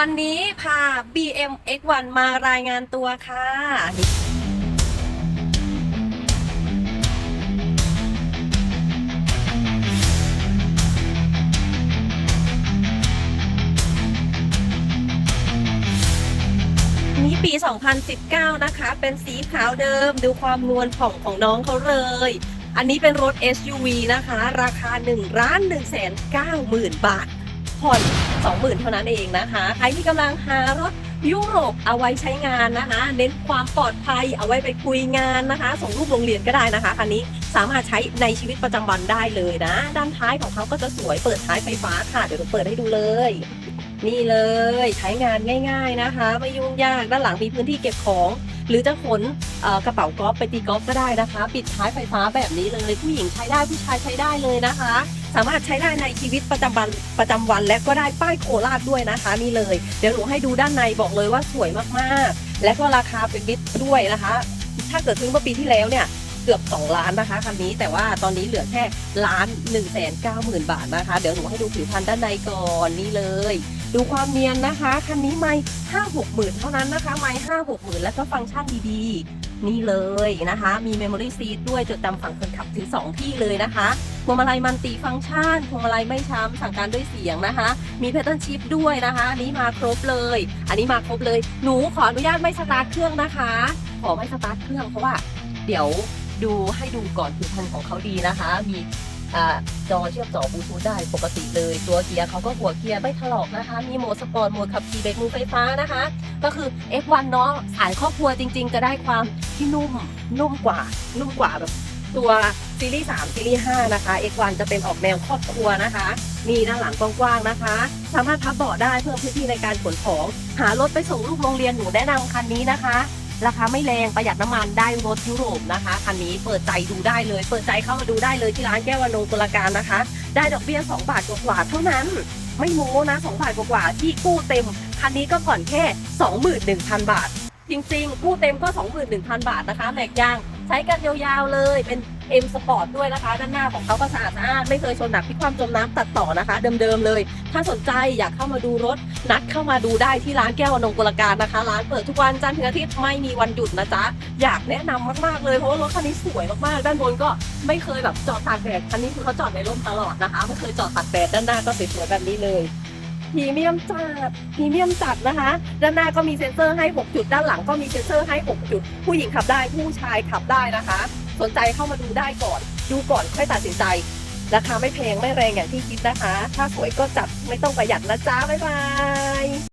วันนี้พา BM X1 มารายงานตัวค่ะ นี้ปี 2019 นะคะ เป็นสีขาวเดิม ดูความนวลผ่องของน้องเขาเลย อันนี้เป็นรถ SUV นะคะ ราคา 1 ล้าน1แสน9หมื่นบาท ผ่อน 20,000 เท่านั้นเองนะคะ ใครที่กำลังหารถยุโรปเอาไว้ใช้งานนะคะ เน้นความปลอดภัยเอาไว้ไปคุยงานนะคะ ส่งลูกโรงเรียนก็ได้นะคะคันนี้สามารถใช้ในชีวิตประจำวันได้เลยนะ ด้านท้ายของเขาก็จะสวยเปิดท้ายไฟฟ้าค่ะ เดี๋ยวเราเปิดให้ดูเลย นี่เลยใช้งานง่าย ๆนะคะ ไม่ยุ่งยากด้านหลังมีพื้นที่เก็บของ หรือจะขนกระเป๋ากอล์ฟไปตีกอล์ฟก็ได้นะคะ ปิดท้ายไฟฟ้าแบบนี้เลยผู้หญิงใช้ได้ผู้ชายใช้ได้เลยนะคะ สามารถใช้ได้ในชีวิตประจำวันประจำวันและก็ได้ป้ายโคราชด้วยนะคะนี่เลย เดี๋ยวหนูให้ดูด้านในบอกเลยว่าสวยมากๆ และก็ราคาเป็นมิตรด้วยนะคะ ถ้าเกิดซื้อเมื่อปีที่แล้วเนี่ย เกือบ 2 ล้านนะคะคันนี้แต่ว่าตอนนี้เหลือแค่ล้าน1นึ่งแสนเก้าหมื่นบาทนะคะ เดี๋ยวหนูให้ดูผิวพรรณด้านในก่อนนี่เลย ดูความเนียนนะคะคันนี้ไม่ห้าหกหมื่นเท่านั้นนะคะไม่ห้าหกหมื่นแล้วก็ฟังก์ชันดีๆ นี่เลยนะคะ มี Memory Seat ด้วยจดจำฝั่งคนขับถึง 2 ที่เลยนะคะพวงมาลัยมันติฟังก์ชันพวงมาลัยไม่ช้ำสั่งการด้วยเสียงนะคะ มี Pattern Shift ด้วยนะคะอันนี้มาครบเลย อันนี้มาครบเลย หนูขออนุญาตไม่สตาร์ทเครื่องนะคะ ขอไม่สตาร์ทเครื่องเพราะว่า เดี๋ยว ดูให้ดูก่อนผิวพรรณของเขาดีนะคะ มีจอเชื่อมต่อบลูทูธได้ปกติเลย ตัวเกียร์เขาก็หัวเกียร์ไม่ถลอกนะคะ มีโหมดสปอร์ตโหมดขับขี่เบรกมือไฟฟ้านะคะ ก็คือ F1 เนาะสายครอบครัวจริง ๆ จะได้ความที่นุ่มนุ่มกว่า นุ่มกว่าแบบตัวซีรีส์3ซีรีส์5นะคะ X1 จะเป็นออกแนวครอบครัวนะคะ มีด้านหลังกว้างๆนะคะ สามารถพับเบาะได้เพิ่มพื้นที่ในการขนของ หารถไปส่งลูกโรงเรียนหนูแนะนำคันนี้นะคะ ราคาไม่แรงประหยัดน้ำมันได้รถยุโรปนะคะคันนี้เปิดใจดูได้เลย เปิดใจเข้ามาดูได้เลยที่ร้านแก้ววานงกุลการนะคะ ได้ดอกเบี้ย 2 บาทกว่าเท่านั้นไม่โม้นะ2บาทกว่าที่กู้เต็มคันนี้ก็ผ่อนแค่ 21,000 บาท จริงๆ กู้เต็มก็ 21,000 บาทนะคะแม็กยางใช้กันยาวๆเลยเป็น M Sport ด้วยนะคะ ด้านหน้าของเขาก็สะอาดสะอาดไม่เคยชนหนักพิความจมน้ำตัดต่อนะคะ เดิมๆเลย ถ้าสนใจอยากเข้ามาดูรถนัดเข้ามาดูได้ที่ร้านแก้วอนงกุลการนะคะ ร้านเปิดทุกวันจันทร์ถึงอาทิตย์ไม่มีวันหยุดนะจ๊ะอยากแนะนำมากๆเลยเพราะว่ารถคันนี้สวยมากๆ ด้านบนก็ไม่เคยแบบจอดตากแดดคันนี้คือเขาจอดในร่มตลอดนะคะไม่เคยจอดตากแดดด้านหน้าก็สวยๆแบบนี้เลยพรีเมียมจัดพรีเมียมจัดนะคะ ด้านหน้าก็มีเซ็นเซอร์ให้ 6 จุด ด้านหลังก็มีเซ็นเซอร์ให้ 6 จุด ผู้หญิงขับได้ผู้ชายขับได้นะคะ สนใจเข้ามาดูได้ก่อน ดูก่อนค่อยตัดสินใจราคาไม่แพงไม่แรงอย่างที่คิดนะคะ ถ้าสวยก็จัดไม่ต้องประหยัดนะจ๊ะบ๊ายบาย